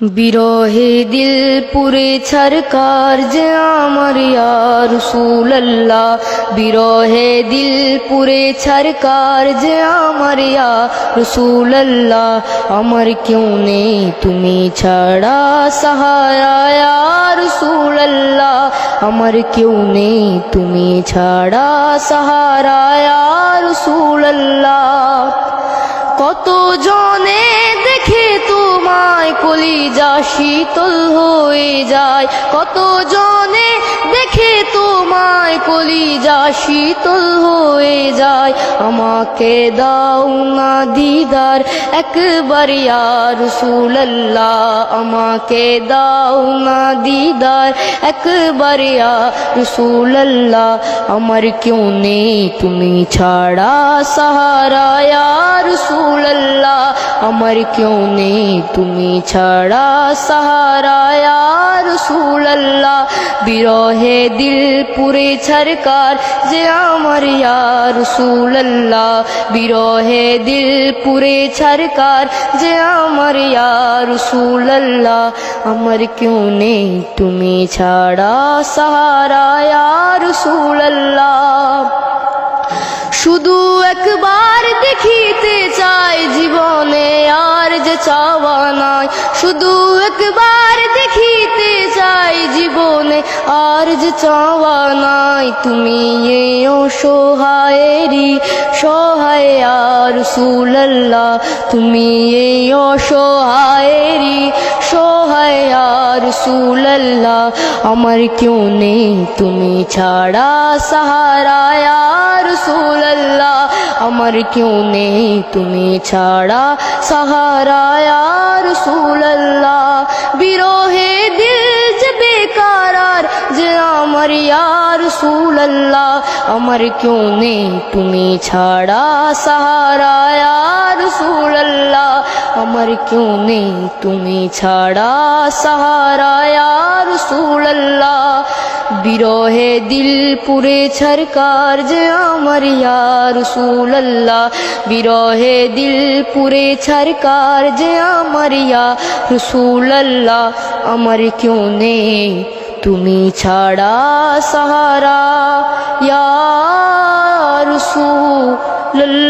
বিরহে দিল পুরে ছরকার যে আমার ইয়ার রসুল্লাহ বিরহে দিল পুরে ছরকার যে আমার ইয়া রসুল্লাহ আমার কেউ নেই, তুমি ছাড়া সাহারা রসুল্লাহ আমার কেউ নেই, তুমি ছাড়া সাহারা রসুল্লাহ কত জনে কলিজা শীতল হয়ে যায়। কত জনে দেখে তোমায় কলি কলিজা শীতল হয়ে যায়। আমাকে দাও না দিদার, একবার রসুল্লাহ আমাকে দাও না দিদার, একবার রসুল্লাহ আমার কেউ নেই তুমি ছাড়া সাহারা রসুল্লাহ আমার কেউ নেই তুমি ছাড়া সাহারা রসুল্লাহ বিরহে দিল পুরে ছরকার যে আমার ইয়ার রসুল্লাহ বিরহে দিল পুরে ছরকার যে আমার ইয়ার রসুল্লাহ আমার কেউ নেই তুমি ছাড়া সাহারা রসুল্লাহ শুধু একবার যে চাওয়া নাই। শুধু একবার দেখিতে চাই জীবনে, আর যে চাওয়া নাই, তুমি এ অসহায়েরই সহায় আর সুল্লাহ তুমি এ অসহায়েরই সহায় আর সুল্লাহ আমার কেউ নেই। তুমি ছাড়া সাহারা রসুল্লাহ আমার কেউ নেই। তুমি ছাড়া সাহারা রসুল্লাহ বিরহে দিল যে বেকারার, যে আমার রসুল্লাহ আমার কেউ নেই। তুমি ছাড়া সাহারা রসুল্লাহ আমার কেউ নেই তুমি ছাড়া সাহারা রসুল্লাহ বিরহে দিল পুরে ছরকার যে আমার ইয়ার রসুল্লাহ বিরহে দিল পুরে ছরকার যে আমার ইয়া রসুল্লাহ আমার কেউ নেই তুমি ছাড়া সাহারা ইয়া রসুল্লাহ